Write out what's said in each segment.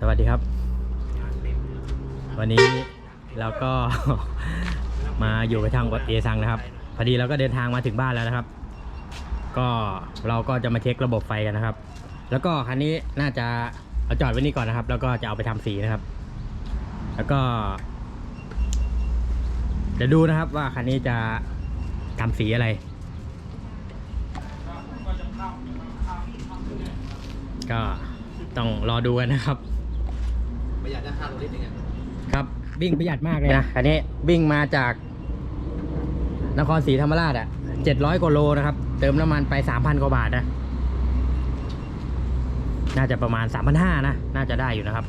สวัสดีครับ วันนี้เราก็ มาอยู่กับทางวัดเอซังนะครับ พอดีเราก็เดินทางมาถึงบ้านแล้วนะครับ ก็เราก็จะมาเช็คระบบไฟกันนะครับ แล้วก็คันนี้น่าจะเอาจอดไว้นี่ก่อนนะครับ แล้วก็จะเอาไปทำสีนะครับ แล้วก็เดี๋ยวดูนะครับว่าคันนี้จะทำสีอะไร ก็ต้องรอดูกันนะครับ ประหยัดได้ห้าโลลิตรเองอะครับวิ่งประหยัดมากเลยนะคันนี้วิ่งมาจากนครศรีธรรมราชอะเจ็ดร้อยกว่าโลนะครับ เติมน้ำมันไปสามพันกว่าบาทนะ น่าจะประมาณสามพันห้านะ น่าจะได้อยู่นะครับ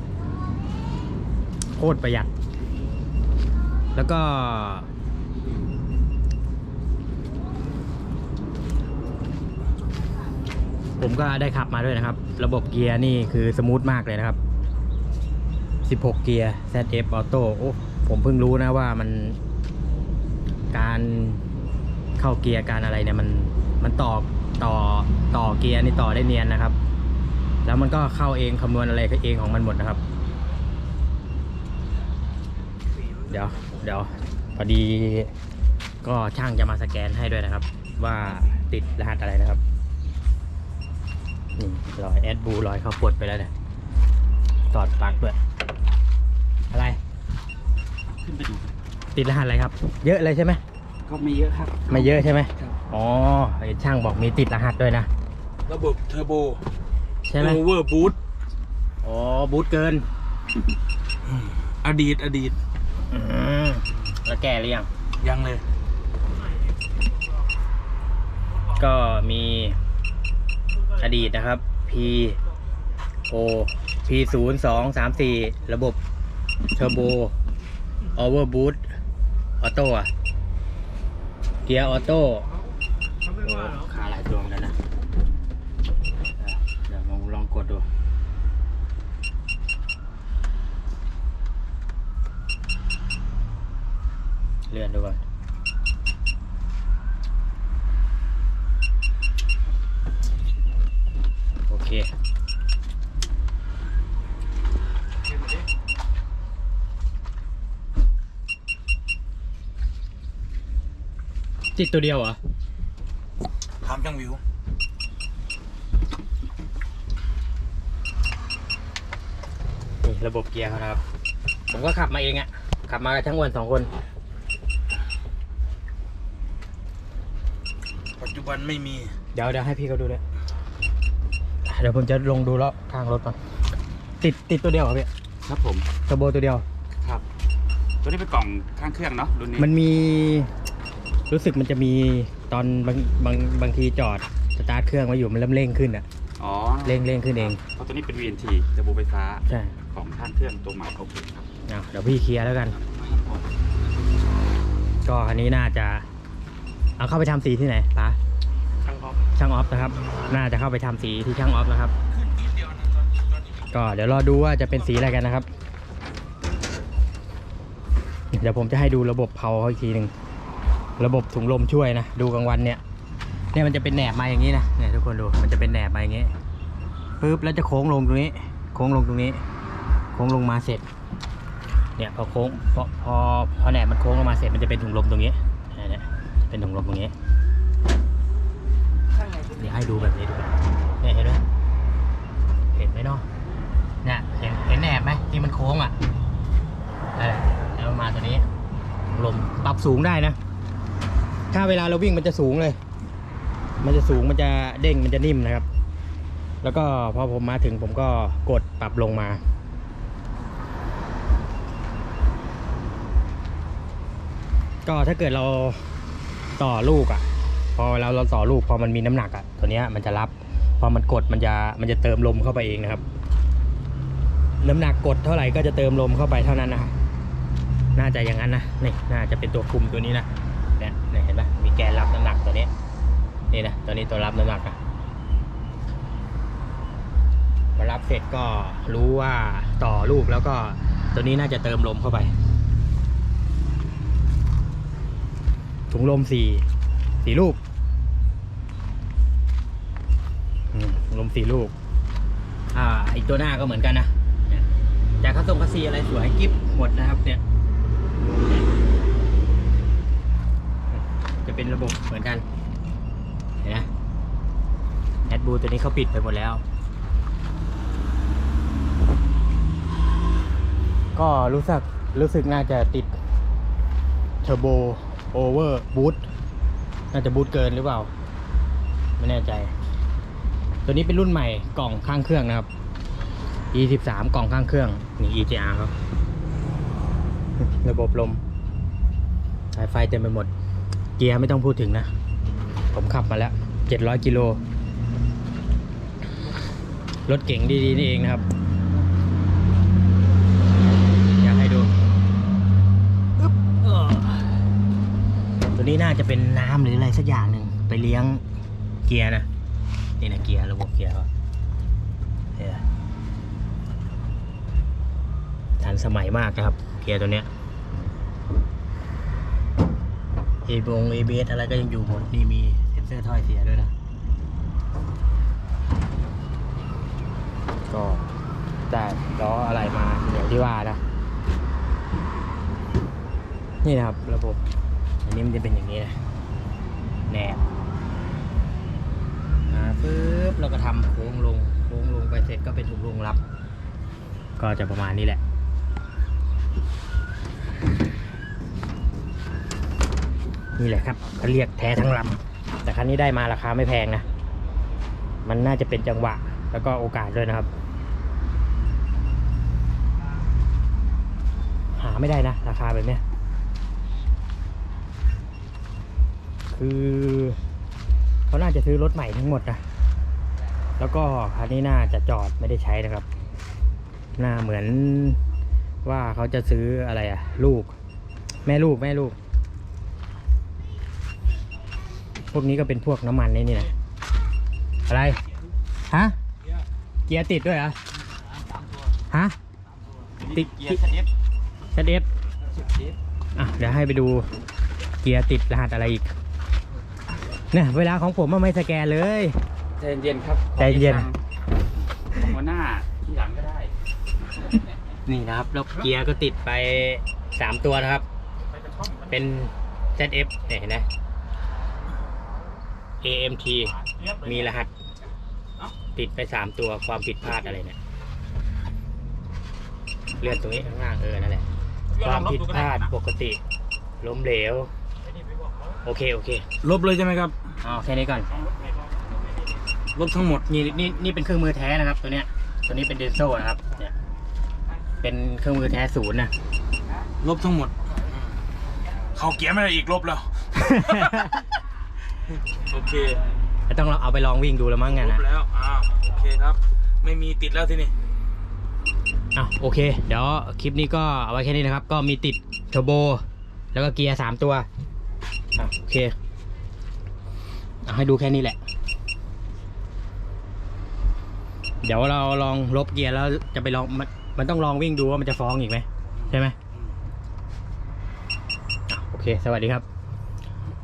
โคตรประหยัด แล้วก็ ผมก็ได้ขับมาด้วยนะครับ ระบบเกียร์นี่คือสมูทมากเลยนะครับ 16 เกียร์ ZF Auto โอ้ผมเพิ่งรู้นะว่ามันการเข้าเกียร์การอะไรเนี่ยมันมันต่อต่อต่อเกียร์นี่ต่อได้เนียนนะครับ แล้วมันก็เข้าเองคำนวณอะไรก็เองของมันหมดนะครับ เดี๋ยวเดี๋ยวพอดีก็ช่างจะมาสแกนให้ด้วยนะครับ ว่าติดรหัสอะไรนะครับนี่รอยแอดบูรอยเขาปวดไปแล้วเนี่ยตอดปลั๊กด้วย อะไร ขึ้นไปดูติดรหัสอะไรครับ เยอะเลยใช่ไหมก็ไม่เยอะครับ ไม่เยอะใช่ไหมครับ อ๋อเห็นช่างบอกมีติดรหัสด้วยนะ ระบบเทอร์โบใช่ไหมโอเวอร์บูทอ๋อบูทเกิน อดีตอดีตอืมแล้วแก้หรือยัง ยังเลย ก็มีอดีตนะครับ P O P ศูนย์สองสามสี่ระบบ เทอร์โบออเวอร์บูทออโต้อะเกียร์ออโต้โอ้ขาหลายตัวเหมือนกันนะอะเดี๋ยวลองลองกดดูเลื่อนดูก่อน โอเค ติดตัวเดียวเหรอถามจังวิว นี่ระบบเกียร์เขานะครับ ผมก็ขับมาเองอะขับมากับทั้งวันสองคน ปัจจุบันไม่มีเดี๋ยวเดี๋ยวให้พี่เขาดูด้วยอะเดี๋ยวผมจะลงดูแล้วทางรถก่อนติดติดตัวเดียวเหรอพี่ครับผมเทอร์โบตัวเดียว ครับ ตัวนี้เป็นกล่องข้างเครื่องเนาะรุ่นนี้ มันมี รู้สึกมันจะมีตอนบางบางบางทีจอดสตาร์ทเครื่องไว้อยู่มันเริ่มเร่งขึ้นอะอ๋อเร่งเร่งขึ้นเองเพราะตัวนี้เป็น VNT ระบบไฟฟ้าใช่ของข้างเครื่องตัวใหม่โอเคครับเอาเดี๋ยวพี่เคลียร์แล้วกัน ก็คันนี้น่าจะ เอาเข้าไปทำสีที่ไหนปะช่างออฟช่างออฟนะครับ น่าจะเข้าไปทำสีที่ช่างออฟนะครับก็เดี๋ยวรอดูว่าจะเป็นสีอะไรกันนะครับ เดี๋ยวผมจะให้ดูระบบเผาเขาอีกทีหนึ่ง ระบบถุงลมช่วยนะ ดูกลางวันเนี่ยเนี่ยมันจะเป็นแหนบมาอย่างนี้นะเนี่ยทุกคนดูมันจะเป็นแหนบมาอย่างนี้ปึ๊บแล้วจะโค้งลงตรงนี้ โค้งลงตรงนี้ โค้งลงมาเสร็จ เนี่ยพอโค้งพอพอพอแหนบมันโค้งลงมาเสร็จมันจะเป็นถุงลมตรงนี้เนี่ยเป็นถุงลมตรงนี้เดี๋ยวให้ดูแบบนี้ดูนเนี่ยเห็นไหมเห็นไหมเนาะเนี่ยเห็นเห็นแหนบไหมที่มันโค้งอะนั่นและแล้วมาตัวนี้ลมปรับสูงได้นะ ถ้าเวลาเราวิ่งมันจะสูงเลย มันจะสูงมันจะเด้งมันจะนิ่มนะครับ แล้วก็พอผมมาถึงผมก็กดปรับลงมา ก็ถ้าเกิดเราต่อลูกอะ พอเวลาเราต่อลูกพอมันมีน้ำหนักอะ ตัวเนี้ยมันจะรับ พอมันกดมันจะมันจะเติมลมเข้าไปเองนะครับ น้ำหนักกดเท่าไหร่ก็จะเติมลมเข้าไปเท่านั้นนะครับน่าจะอย่างนั้นนะนี่น่าจะเป็นตัวคุมตัวนี้นะ เนี่ยเห็นไหมมีแกนรับน้ำหนักตัวนี้นี่นะตัวนี้ตัวรับน้ำหนักนะพอรับเสร็จก็รู้ว่าต่อลูกแล้วก็ตัวนี้น่าจะเติมลมเข้าไป ถุงลมสี่สี่ลูกถุงลมสี่ลูก อ่าอีกตัวหน้าก็เหมือนกันนะเนี่ยจาสตรงคัสซีอะไรสวยกิฟหมดนะครับเนี่ย เป็นระบบเหมือนกันเห็นไหมแอดบูตัวนี้เขาปิดไปหมดแล้ว ก็รู้สึกรู้สึกน่าจะติดเทอร์โบโอเวอร์บูทน่าจะบูทเกินหรือเปล่า ไม่แน่ใจ ตัวนี้เป็นรุ่นใหม่กล่องข้างเครื่องนะครับ E13 กล่องข้างเครื่องนี่ EGR ครับ ระบบลม สายไฟเต็มไปหมด เกียร์ไม่ต้องพูดถึงนะ ผมขับมาแล้ว700กิโล รถเก่งดี ๆ นี่เองนะครับ อยากให้ดูตัวนี้น่าจะเป็นน้ำหรืออะไรสักอย่างหนึ่งไปเลี้ยงเกียร์นะ นี่นะเกียร์ระบบเกียร์เขาเนี่ยทันสมัยมากนะครับ เกียร์ตัวเนี้ย เอบงเอเบสอะไรก็ยังอยู่หมดนี่มีเซ็นเซอร์ถ้อยเสียด้วยนะ ก็ได้ล้ออะไรมาอย่างที่ว่านะ นี่นะครับระบบ อันนี้มันจะเป็นอย่างนี้นะแหนบมาปึ๊บเราก็ทำโค้งลง โค้งลงไปเสร็จก็เป็นถุงลงรับ ก็จะประมาณนี้แหละ นี่แหละครับเขาเรียกแท้ทั้งลำแต่คันนี้ได้มาราคาไม่แพงนะ มันน่าจะเป็นจังหวะแล้วก็โอกาสด้วยนะครับ หาไม่ได้นะ ราคาแบบเนี้ยคือเขาน่าจะซื้อรถใหม่ทั้งหมดนะแล้วก็คันนี้น่าจะจอดไม่ได้ใช้นะครับ หน้าเหมือนว่าเขาจะซื้ออะไรอะลูก แม่ลูกแม่ลูก พวกนี้ก็เป็นพวกน้ำมันนี่นี่นะอะไร ฮะ เกียร์ติดด้วยเหรอ ฮะ ติ๊กเกียร์ ZF เซตเอฟอะเดี๋ยวให้ไปดูเกียร์ติดรหัสอะไรอีก เนี่ยเวลาของผมมันไม่สแกนเลยใจเย็นๆครับใจเย็นของหัวหน้าที่หลังก็ได้ นี่นะครับแล้วเกียร์ก็ติดไปสามตัวนะครับ เป็น ZF เนี่ยเห็นไหม AMT มีรหัส ติดไปสามตัวความผิดพลาดอะไรเนี่ยเลื่อนตรงนี้ข้างล่างเออนั่นแหละ ความผิดพลาดปกติ ล้มเหลว โอเค โอเคลบเลยใช่ไหมครับเอาแค่นี้ก่อนลบทั้งหมดนี่นี่นี่เป็นเครื่องมือแท้นะครับ ตัวเนี้ย ตัวนี้เป็นเดนโซนะครับเนี่ยเป็นเครื่องมือแท้ศูนย์นะลบทั้งหมด เขาเกียร์ไม่ได้อีกลบแล้ว โอเคต้องเอาไปลองวิ่งดูแล้วมั้งไงลนะบแล้วอ้าวโอเคครับ ไม่มีติดแล้วที่นี่อะโอเค เดี๋ยวคลิปนี้ก็เอาไว้แค่นี้นะครับ ก็มีติดเทอร์โบ แล้วก็เกียร์สามตัวอะโอเคเอาให้ดูแค่นี้แหละ เดี๋ยวเราลองลบเกียร์แล้วจะไปลองมันมันต้องลองวิ่งดูว่ามันจะฟ้องอีกไหมใช่ไหม อะโอเค สวัสดีครับ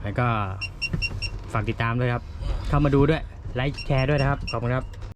แล้วก็ ฝากติดตามด้วยครับ เข้ามาดูด้วย ไลค์แชร์ด้วยนะครับ ขอบคุณครับ